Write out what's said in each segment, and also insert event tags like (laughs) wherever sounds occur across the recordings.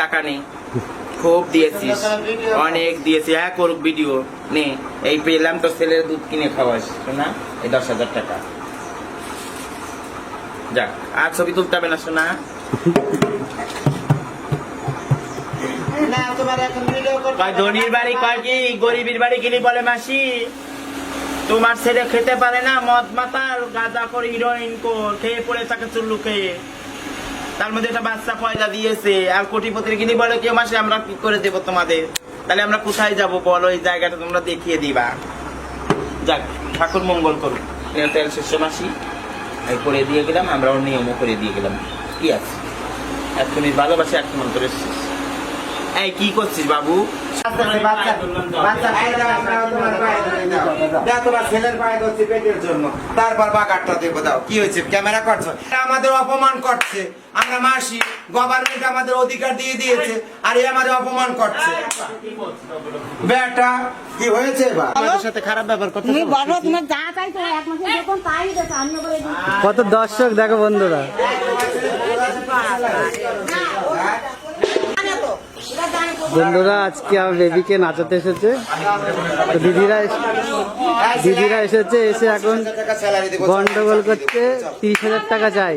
টাকা নেই খুব দিয়েছিস। অনেক দিয়েছি। হ্যাঁ করুক ভিডিও নে, এই পেলাম তো ছেলের দুধ কিনে খাওয়াস। শোনা, এই দশ হাজার টাকা। যাক, আর ছবি তুলতে হবে না, শোনা। কয় ধনির বাড়ি কয় কি? গরিবের বাড়ি গেলি বলে মাসি। তোমার ছেলে খেতে পারে না মদ মাতাল গাঁজা করে হিরোইন কর খেয়ে পড়ে থাকে চুল্লু তার মধ্যে একটা বাচ্চা পয়দা দিয়েছে আর কোটিপতির গিনি বলে কেউ মাসে আমরা কি করে দেবো তোমাদের? তাহলে আমরা কোথায় যাব বলো এই জায়গাটা তোমরা দেখিয়ে দিবা। যাক ঠাকুর মঙ্গল এর তেল শেষ মাসি করে দিয়ে গেলাম আমরা ওর নিয়মও করে দিয়ে গেলাম। কি আছে? এক ভালোবাসে এই কি করছিস বাবু? তোমার ছেলের পায়ে ধরছি পেটের জন্য। তারপর বাগারটা দেবো দাও। কি হয়েছে? ক্যামেরা করছ? আমাদের অপমান করছে। আমরা মাসি গভর্নমেন্ট আমাদের অধিকার দিয়ে দিয়েছে আর এ আমাদের অপমান করছে। বেটা কি হয়েছে এবার? সাথে খারাপ ব্যবহার করতে তুমি বলো তোমার যা চাই এক মাসে যখন তাই দিতে আমি কত দর্শক দেখো বন্ধুরা। বন্ধুরা আজকে আমার বেবিকে নাচাতে এসেছে। তো দিদিরা এস- দিদিরা এসেছে এসে এখন গন্ডগোল করছে তিরিশ হাজার টাকা চাই।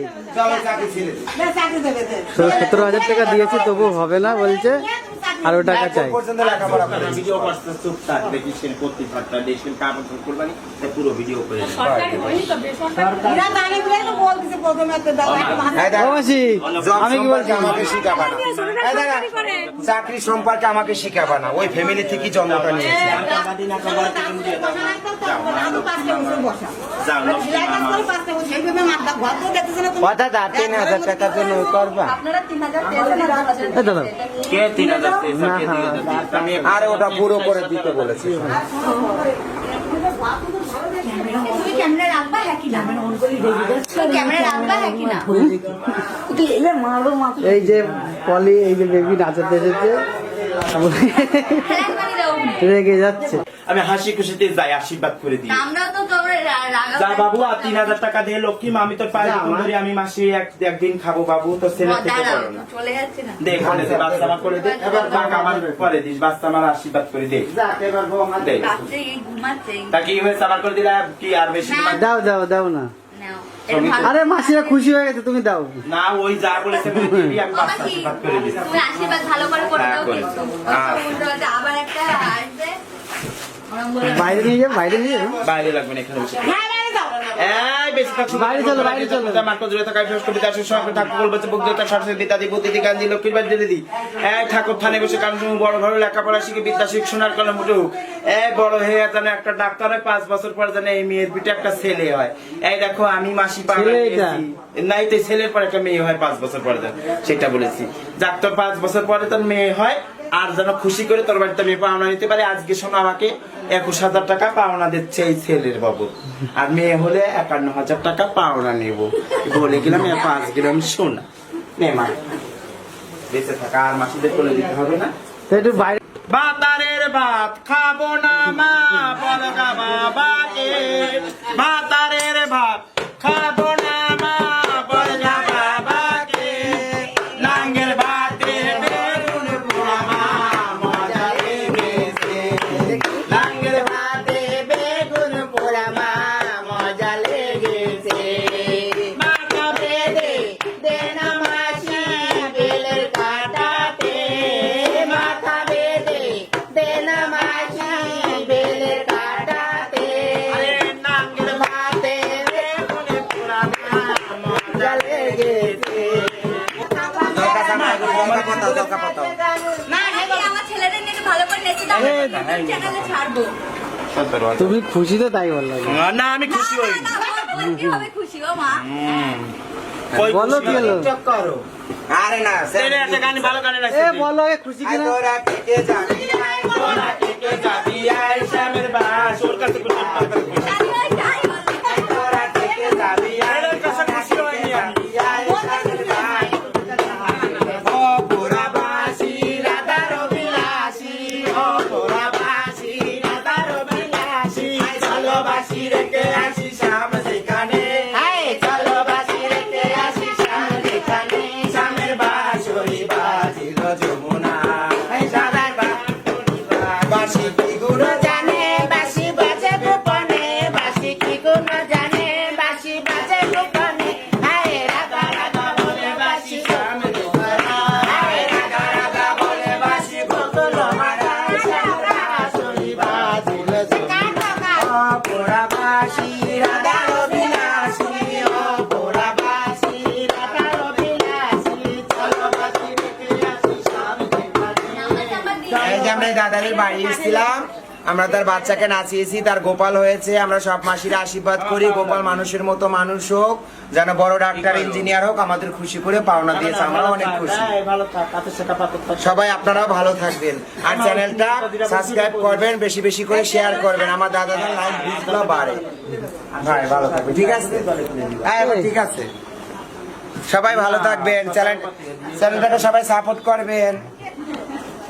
সতেরো হাজার টাকা দিয়েছি তবু হবে না বলছে। আরও টাকা চাই পর্যন্ত লেখাপড়া করে ভিডিও করতে চুপ থাক দেখি সে করতে পারতা দেশের কাপড় করবানি পুরো ভিডিও করে আমি কি বলছি আমাকে শিখাবা না চাকরি সম্পর্কে আমাকে শিখাবা না ওই ফ্যামিলি থেকে জন্মটা নিয়েছি লক্ষ্মী কথা তিন হাজার টাকার জন্য করবা দাদা কে তিন হাজার আরে ওটা পুরো করে দিতে বলেছি ক্যামেরা রাখবা হ্যাঁ কি না ক্যামেরা রাখবা হ্যাঁ কি এই যে পলি এই যে বেবি নাচাতে এসেছে রেগে যাচ্ছে আমি হাসি খুশিতে যাই আশীর্বাদ করে দিই আমরা তো যা বাবু আর তিন হাজার টাকা দিয়ে লক্ষ্মী মা আমি তোর পায়ে ফোন আমি মাসে এক- একদিন খাব বাবু তোর ছেলে থেকে পারো না। চলে যাচ্ছে না। দে করে দে বাচ্চা আমার করে দে। এবার টাকা আমার করে দিস বাচ্চা আমার আশীর্বাদ করে দে। তা কি হয়েছে? আমার করে দিলে কি আর বেশি দাও দাও দাও না। আরে মাসিরা খুশি হয়ে গেছে তুমি দাও। না ওই যা বলেছে (laughs) আমি কি আশীর্বাদ করে দিই তুমি আশীর্বাদ ভালো করে করে হ্যাঁ, দাও পাল্টা আবার একটা আসবে। বলে- বাইরে নিয়ে যাও বাইরে নিয়ে যাও বাইরে লাগবে না এখানে বসে হ্যাঁ, বাইরে দাও। এই বেশি থাকছো বাইরে চলো, বাইরে চলো। মাত্র জুড়ে থাকা বৃহস্পতি দাসের সঙ্গে ঠাকুর বলবে বুক দেবতা সরস্বতী পিতা দি বুদ্ধি গান্ধী লক্ষ্মীর বাড়ি দিদি এই ঠাকুর থানে বসে কারণ তুমি বড় ঘরে লেখাপড়া শিখে বিদ্যা শিখ শোনার কলম উঠুক এই বড় হয়ে যেন একটা ডাক্তার হয় পাঁচ বছর পর যেন এই মেয়ের পিঠে একটা ছেলে হয় এই দেখো আমি মাসি। নাই তো ছেলের পর একটা মেয়ে হয় পাঁচ বছর পরে যেন। সেটা বলেছি যাক তোর পাঁচ বছর পরে তোর মেয়ে হয় আর যেন খুশি করে তোর বাড়িতে মেয়ে পাওনা নিতে পারে আজকে শোনো আমাকে একুশ হাজার টাকা পাওনা দিচ্ছে এই ছেলের বাবু। আর মেয়ে হলে একান্ন হাজার টাকা পাওনা নেব। বলে গেলাম পাঁচ গ্রাম সোনা। নে মা বেঁচে থাকা আর মাসিদের করে দিতে হবে না। তো একটু বাইরে ভাতারের ভাত খাব না মা বলগা বাবাকে। ভাতারের ভাত খাব না, নাকি আমার ছেলেদের নিয়ে ভালো করে নেচে দাও, চ্যানেলে ছাড়বো। তুমি খুশিতে তাই বললাম না আমি খুশি হই। বল, কি হবে খুশি ও মা? বলো কি হলো? করো। আরে না ছেলে একটা গান ভালো গানে এ বলো খুশি আই তোরা কেটে যাবি তোরা কে কে যাবি আয় শ্যামের বাস ওর কাছে mire. যে আমরা এই দাদাদের বাড়ি এসেছিলাম। আমরা তার বাচ্চাকে নাচিয়েছি, তার গোপাল হয়েছে। আমরা সব মাসির আশীর্বাদ করি, গোপাল মানুষের মতো মানুষ হোক, যেন বড় ডাক্তার, ইঞ্জিনিয়ার হোক, আমাদের খুশি করে পাওনা দিয়েছে। আমরা অনেক খুশি। সবাই আপনারাও ভালো থাকবেন। আর চ্যানেলটা সাবস্ক্রাইব করবেন, বেশি বেশি করে শেয়ার করবেন। আমার দাদা ভিউজগুলো বাড়ে। ভাই, ভালো থাকবে ঠিক আছে? হ্যাঁ ঠিক আছে। সবাই ভালো থাকবেন। চ্যানেল চ্যানেলটাকে সবাই সাপোর্ট করবেন।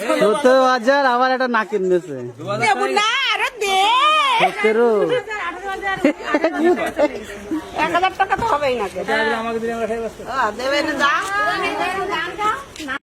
সতেরো হাজার আবার একটা নাকের নেছে না আরও সতেরো। এক হাজার টাকা তো হবেই না